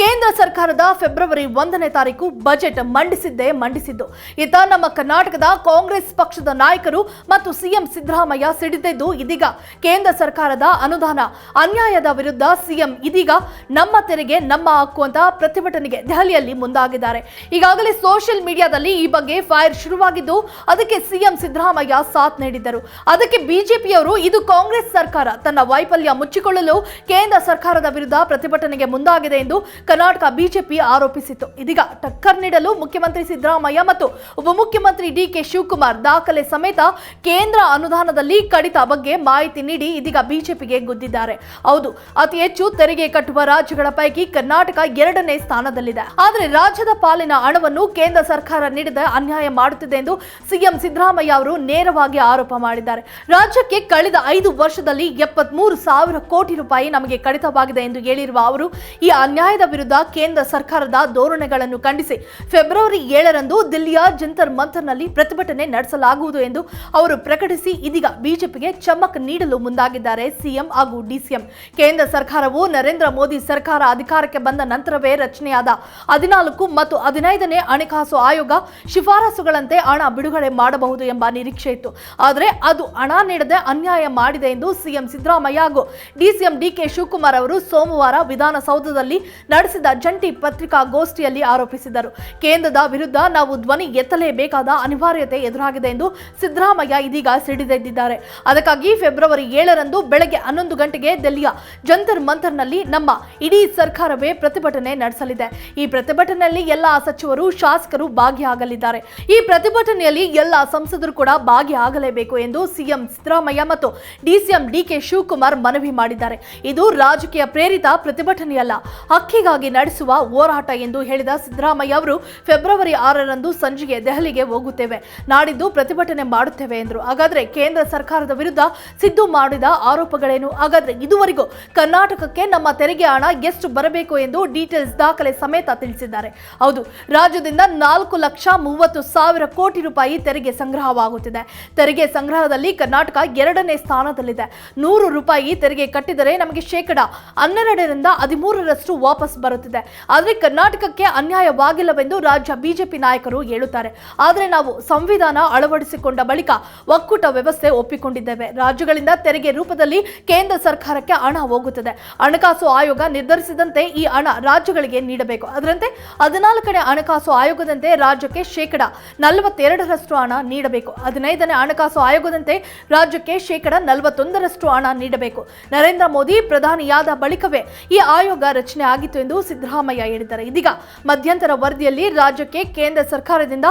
ಕೇಂದ್ರ ಸರ್ಕಾರದ ಫೆಬ್ರವರಿ ಒಂದನೇ ತಾರೀಕು ಬಜೆಟ್ ಮಂಡಿಸಿದ್ದೇ ಮಂಡಿಸಿದ್ದು. ಇತ ನಮ್ಮ ಕರ್ನಾಟಕದ ಕಾಂಗ್ರೆಸ್ ಪಕ್ಷದ ನಾಯಕರು ಮತ್ತು ಸಿಎಂ ಸಿದ್ದರಾಮಯ್ಯ ಸಿಡಿದಿದ್ದು ಇದೀಗ. ಕೇಂದ್ರ ಸರ್ಕಾರದ ಅನುದಾನ ಅನ್ಯಾಯದ ವಿರುದ್ಧ ಸಿಎಂ ಇದೀಗ ನಮ್ಮ ತೆರಿಗೆ, ನಮ್ಮ ಹಕ್ಕು ಅಂತ ಪ್ರತಿಭಟನೆಗೆ ದೆಹಲಿಯಲ್ಲಿ ಮುಂದಾಗಿದ್ದಾರೆ. ಈಗಾಗಲೇ ಸೋಷಿಯಲ್ ಮೀಡಿಯಾದಲ್ಲಿ ಈ ಬಗ್ಗೆ ಫೈರ್ ಶುರುವಾಗಿದ್ದು, ಅದಕ್ಕೆ ಸಿಎಂ ಸಿದ್ದರಾಮಯ್ಯ ಸಾಥ್ ನೀಡಿದ್ದರು. ಅದಕ್ಕೆ ಬಿಜೆಪಿಯವರು ಇದು ಕಾಂಗ್ರೆಸ್ ಸರ್ಕಾರ ತನ್ನ ವೈಫಲ್ಯ ಮುಚ್ಚಿಕೊಳ್ಳಲು ಕೇಂದ್ರ ಸರ್ಕಾರದ ವಿರುದ್ಧ ಪ್ರತಿಭಟನೆಗೆ ಮುಂದಾಗಿದೆ ಎಂದು ಕರ್ನಾಟಕ ಬಿಜೆಪಿ ಆರೋಪಿಸಿತ್ತು. ಇದೀಗ ಟಕ್ಕರ್ ನೀಡಲು ಮುಖ್ಯಮಂತ್ರಿ ಸಿದ್ದರಾಮಯ್ಯ ಮತ್ತು ಉಪಮುಖ್ಯಮಂತ್ರಿ ಡಿ ಕೆ ಶಿವಕುಮಾರ್ ದಾಖಲೆ ಸಮೇತ ಕೇಂದ್ರ ಅನುದಾನದಲ್ಲಿ ಕಡಿತ ಬಗ್ಗೆ ಮಾಹಿತಿ ನೀಡಿ ಇದೀಗ ಬಿಜೆಪಿಗೆ ಗುದ್ದಿದ್ದಾರೆ. ಹೌದು, ಅತಿ ಹೆಚ್ಚು ತೆರಿಗೆ ಕಟ್ಟುವ ರಾಜ್ಯಗಳ ಪೈಕಿ ಕರ್ನಾಟಕ ಎರಡನೇ ಸ್ಥಾನದಲ್ಲಿದೆ. ಆದರೆ ರಾಜ್ಯದ ಪಾಲಿನ ಹಣವನ್ನು ಕೇಂದ್ರ ಸರ್ಕಾರ ನೀಡಿದ ಅನ್ಯಾಯ ಮಾಡುತ್ತಿದೆ ಎಂದು ಸಿಎಂ ಸಿದ್ದರಾಮಯ್ಯ ಅವರು ನೇರವಾಗಿ ಆರೋಪ ಮಾಡಿದ್ದಾರೆ. ರಾಜ್ಯಕ್ಕೆ ಕಳೆದ ಐದು ವರ್ಷದಲ್ಲಿ ಎಪ್ಪತ್ಮೂರು ಸಾವಿರ ಕೋಟಿ ರೂಪಾಯಿ ನಮಗೆ ಕಡಿತವಾಗಿದೆ ಎಂದು ಹೇಳಿರುವ ಅವರು, ಈ ಅನ್ಯಾಯದ ವಿರುದ್ಧ ಕೇಂದ್ರ ಸರ್ಕಾರದ ಧೋರಣೆಗಳನ್ನು ಖಂಡಿಸಿ. ಫೆಬ್ರವರಿ ಏಳರಂದು ದಿಲ್ಲಿಯ ಜಂತರ್ ಮಂತರ್ನಲ್ಲಿ ಪ್ರತಿಭಟನೆ ನಡೆಸಲಾಗುವುದು ಎಂದು ಅವರು ಪ್ರಕಟಿಸಿ, ಇದೀಗ ಬಿಜೆಪಿಗೆ ಚಮಕ್ ನೀಡಲು ಮುಂದಾಗಿದ್ದಾರೆ ಸಿಎಂ ಹಾಗೂ ಡಿಸಿಎಂ. ಕೇಂದ್ರ ಸರ್ಕಾರವು ನರೇಂದ್ರ ಮೋದಿ ಸರ್ಕಾರ ಅಧಿಕಾರಕ್ಕೆ ಬಂದ ನಂತರವೇ ರಚನೆಯಾದ ಹದಿನಾಲ್ಕು ಮತ್ತು ಹದಿನೈದನೇ ಹಣಕಾಸು ಆಯೋಗ ಶಿಫಾರಸುಗಳಂತೆ ಹಣ ಬಿಡುಗಡೆ ಮಾಡಬಹುದು ಎಂಬ ನಿರೀಕ್ಷೆ ಇತ್ತು. ಆದರೆ ಅದು ಹಣ ನೀಡದೆ ಅನ್ಯಾಯ ಮಾಡಿದೆ ಎಂದು ಸಿಎಂ ಸಿದ್ದರಾಮಯ್ಯ ಹಾಗೂ ಡಿಸಿಎಂ ಡಿಕೆ ಶಿವಕುಮಾರ್ ಅವರು ಸೋಮವಾರ ವಿಧಾನಸೌಧದಲ್ಲಿ ನಡೆಸಿದ ಜಂಟಿ ಪತ್ರಿಕಾಗೋಷ್ಠಿಯಲ್ಲಿ ಆರೋಪಿಸಿದರು ಕೇಂದ್ರದ ವಿರುದ್ಧ ನಾವು ಧ್ವನಿ ಎತ್ತಲೇಬೇಕಾದ ಅನಿವಾರ್ಯತೆ ಎದುರಾಗಿದೆ ಎಂದು ಸಿದ್ದರಾಮಯ್ಯ ಇದೀಗ ಸಿಡಿದೆದ್ದಿದ್ದಾರೆ. ಅದಕ್ಕಾಗಿ ಫೆಬ್ರವರಿ ಏಳರಂದು ಬೆಳಗ್ಗೆ ಹನ್ನೊಂದು ಗಂಟೆಗೆ ದೆಹಲಿಯ ಜಂತರ್ ಮಂತರ್ನಲ್ಲಿ ನಮ್ಮ ಇಡೀ ಸರ್ಕಾರವೇ ಪ್ರತಿಭಟನೆ ನಡೆಸಲಿದೆ. ಈ ಪ್ರತಿಭಟನೆಯಲ್ಲಿ ಎಲ್ಲ ಸಚಿವರು, ಶಾಸಕರು ಭಾಗಿಯಾಗಲಿದ್ದಾರೆ. ಈ ಪ್ರತಿಭಟನೆಯಲ್ಲಿ ಎಲ್ಲ ಸಂಸದರು ಕೂಡ ಭಾಗಿಯಾಗಲೇಬೇಕು ಎಂದು ಸಿಎಂ ಸಿದ್ದರಾಮಯ್ಯ ಮತ್ತು ಡಿಸಿಎಂ ಡಿಕೆ ಶಿವಕುಮಾರ್ ಮನವಿ ಮಾಡಿದ್ದಾರೆ. ಇದು ರಾಜಕೀಯ ಪ್ರೇರಿತ ಪ್ರತಿಭಟನೆಯಲ್ಲ. ಹಕ್ಕಿಗಾಗಿ ನಡೆಸುವ ಹೋರಾಟ ಎಂದು ಹೇಳಿದ ಸಿದ್ದರಾಮಯ್ಯ ಅವರು, ಫೆಬ್ರವರಿ ಆರರಂದು ಸಂಜೆಗೆ ದೆಹಲಿಗೆ ಹೋಗುತ್ತೇವೆ. ನಾಡಿದ್ದು ಪ್ರತಿಭಟನೆ ಮಾಡುತ್ತೇವೆ ಎಂದರು. ಹಾಗಾದರೆ ಕೇಂದ್ರ ಸರ್ಕಾರದ ವಿರುದ್ಧ ಸಿದ್ದು ಮಾಡಿದ ಆರೋಪಗಳೇನು? ಹಾಗಾದರೆ ಇದುವರೆಗೂ ಕರ್ನಾಟಕಕ್ಕೆ ನಮ್ಮ ತೆರಿಗೆ ಹಣ ಎಷ್ಟು ಬರಬೇಕು ಎಂದು ಡೀಟೇಲ್ಸ್ ದಾಖಲೆ ಸಮೇತ ತಿಳಿಸಿದ್ದಾರೆ. ಹೌದು, ರಾಜ್ಯದಿಂದ ನಾಲ್ಕು ಲಕ್ಷ ಮೂವತ್ತು ಸಾವಿರ ಕೋಟಿ ರೂಪಾಯಿ ತೆರಿಗೆ ಸಂಗ್ರಹವಾಗುತ್ತಿದೆ. ತೆರಿಗೆ ಸಂಗ್ರಹದಲ್ಲಿ ಕರ್ನಾಟಕ ಎರಡನೇ ಸ್ಥಾನದಲ್ಲಿದೆ. ನೂರು ರೂಪಾಯಿ ತೆರಿಗೆ ಕಟ್ಟಿದರೆ ನಮಗೆ ಶೇಕಡ ಹನ್ನೆರಡರಿಂದ ಹದಿಮೂರರಷ್ಟು ವಾಪಸ್ ಬರುತ್ತಿದೆ. ಆದರೆ ಕರ್ನಾಟಕಕ್ಕೆ ಅನ್ಯಾಯವಾಗಿಲ್ಲವೆಂದು ರಾಜ್ಯ ಬಿಜೆಪಿ ನಾಯಕರು ಹೇಳುತ್ತಾರೆ. ಆದರೆ ನಾವು ಸಂವಿಧಾನ ಅಳವಡಿಸಿಕೊಂಡ ಬಳಿಕ ಒಕ್ಕೂಟ ವ್ಯವಸ್ಥೆ ಒಪ್ಪಿಕೊಂಡಿದ್ದೇವೆ. ರಾಜ್ಯಗಳಿಂದ ತೆರಿಗೆ ರೂಪದಲ್ಲಿ ಕೇಂದ್ರ ಸರ್ಕಾರಕ್ಕೆ ಹಣ ಹೋಗುತ್ತದೆ. ಹಣಕಾಸು ಆಯೋಗ ನಿರ್ಧರಿಸಿದಂತೆ ಈ ಹಣ ರಾಜ್ಯಗಳಿಗೆ ನೀಡಬೇಕು. ಅದರಂತೆ ಹದಿನಾಲ್ಕನೇ ಹಣಕಾಸು ಆಯೋಗದಂತೆ ರಾಜ್ಯಕ್ಕೆ ಶೇಕಡ ನಲವತ್ತೆರಡರಷ್ಟು ಹಣ ನೀಡಬೇಕು. ಹದಿನೈದನೇ ಹಣಕಾಸು ಆಯೋಗದಂತೆ ರಾಜ್ಯಕ್ಕೆ ಶೇಕಡ ನಲವತ್ತೊಂದರಷ್ಟು ಹಣ ನೀಡಬೇಕು. ನರೇಂದ್ರ ಮೋದಿ ಪ್ರಧಾನಿಯಾದ ಬಳಿಕವೇ ಈ ಆಯೋಗ ರಚನೆ ಆಗಿತ್ತು ಎಂದು ಸಿದ್ದರಾಮಯ್ಯ ಹೇಳಿದ್ದಾರೆ. ಇದೀಗ ಮಧ್ಯಂತರ ವರದಿಯಲ್ಲಿ ರಾಜ್ಯಕ್ಕೆ ಕೇಂದ್ರ ಸರ್ಕಾರದಿಂದ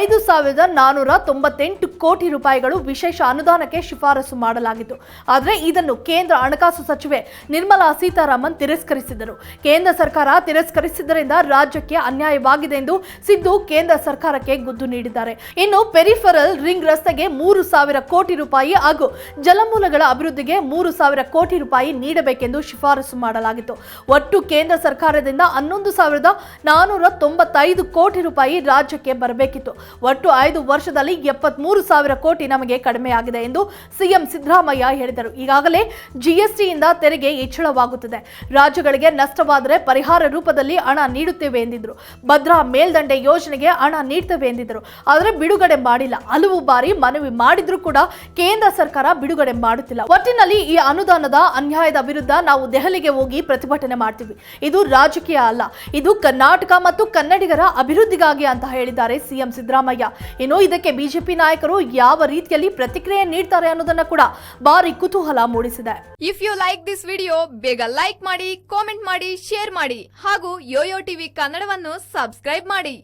ಐದು ಸಾವಿರದ ನಾನೂರ ತೊಂಬತ್ತೆಂಟು ಕೋಟಿ ರೂಪಾಯಿಗಳು ವಿಶೇಷ ಅನುದಾನಕ್ಕೆ ಶಿಫಾರಸು ಮಾಡಲಾಗಿತ್ತು. ಆದರೆ ಇದನ್ನು ಕೇಂದ್ರ ಹಣಕಾಸು ಸಚಿವೆ ನಿರ್ಮಲಾ ಸೀತಾರಾಮನ್ ತಿರಸ್ಕರಿಸಿದರು ಕೇಂದ್ರ ಸರ್ಕಾರ ತಿರಸ್ಕರಿಸಿದ್ದರಿಂದ ರಾಜ್ಯಕ್ಕೆ ಅನ್ಯಾಯವಾಗಿದೆ ಎಂದು ಸಿದ್ದು ಕೇಂದ್ರ ಸರ್ಕಾರಕ್ಕೆ ಗುದ್ದು ನೀಡಿದ್ದಾರೆ. ಇನ್ನು ಪೆರಿಫರಲ್ ರಿಂಗ್ ರಸ್ತೆಗೆ ಮೂರು ಸಾವಿರ ಕೋಟಿ ರೂಪಾಯಿ ಹಾಗೂ ಜಲಮೂಲಗಳ ಅಭಿವೃದ್ಧಿಗೆ ಮೂರು ಸಾವಿರ ಕೋಟಿ ರೂಪಾಯಿ ನೀಡಬೇಕೆಂದು ಶಿಫಾರಸು ಮಾಡಲಾಗಿತ್ತು. ಒಟ್ಟು ಕೇಂದ್ರ ಸರ್ಕಾರದಿಂದ ಹನ್ನೊಂದು ಸಾವಿರದ ನಾನೂರ ತೊಂಬತ್ತೈದು ಕೋಟಿ ರೂಪಾಯಿ ರಾಜ್ಯಕ್ಕೆ ಬರಬೇಕಿತ್ತು. ಒಟ್ಟು ಐದು ವರ್ಷದಲ್ಲಿ ಎಪ್ಪತ್ಮೂರು ಸಾವಿರ ಕೋಟಿ ನಮಗೆ ಕಡಿಮೆಯಾಗಿದೆ ಎಂದು ಸಿಎಂ ಸಿದ್ದರಾಮಯ್ಯ ಹೇಳಿದರು. ಈಗಾಗಲೇ ಜಿಎಸ್ಟಿಯಿಂದ ತೆರಿಗೆ ಹೆಚ್ಚಳವಾಗುತ್ತದೆ. ರಾಜ್ಯಗಳಿಗೆ ನಷ್ಟವಾದರೆ ಪರಿಹಾರ ರೂಪದಲ್ಲಿ ಹಣ ನೀಡುತ್ತೇವೆ ಎಂದಿದ್ರು ಭದ್ರಾ ಮೇಲ್ದಂಡೆ ಯೋಜನೆಗೆ ಹಣ ನೀಡ್ತೇವೆ ಎಂದಿದ್ದರು. ಆದರೆ ಬಿಡುಗಡೆ ಮಾಡಿಲ್ಲ. ಹಲವು ಬಾರಿ ಮನವಿ ಮಾಡಿದ್ರೂ ಕೂಡ ಕೇಂದ್ರ ಸರ್ಕಾರ ಬಿಡುಗಡೆ ಮಾಡುತ್ತಿಲ್ಲ. ಒಟ್ಟಿನಲ್ಲಿ ಈ ಅನುದಾನದ ಅನ್ಯಾಯದ ವಿರುದ್ಧ ನಾವು ದೆಹಲಿಗೆ ಹೋಗಿ ಪ್ರತಿಭಟನೆ ಮಾಡ್ತೀವಿ. ಇದು ರಾಜಕೀಯ ಅಲ್ಲ. ಇದು ಕರ್ನಾಟಕ ಮತ್ತು ಕನ್ನಡಿಗರ ಅಭಿವೃದ್ಧಿಗಾಗಿ ಅಂತ ಹೇಳಿದ್ದಾರೆ ಸಿಎಂ ಸಿದ್ದರಾಮಯ್ಯ. ಇನ್ನು ಇದಕ್ಕೆ ಬಿಜೆಪಿ ನಾಯಕರು ಯಾವ ರೀತಿಯಲ್ಲಿ ಪ್ರತಿಕ್ರಿಯೆ ನೀಡ್ತಾರೆ ಅನ್ನೋದನ್ನ ಕೂಡ ಭಾರಿ ಕುತೂಹಲ ಮೂಡಿಸಿದೆ. If you like this video ಬೇಗ ಲೈಕ್ ಮಾಡಿ ಕಾಮೆಂಟ್ ಮಾಡಿ ಶೇರ್ ಮಾಡಿ ಹಾಗೂ ಯೋಯೋ ಟಿವಿ ಕನ್ನಡವನ್ನು ಸಬ್ಸ್ಕ್ರೈಬ್ ಮಾಡಿ.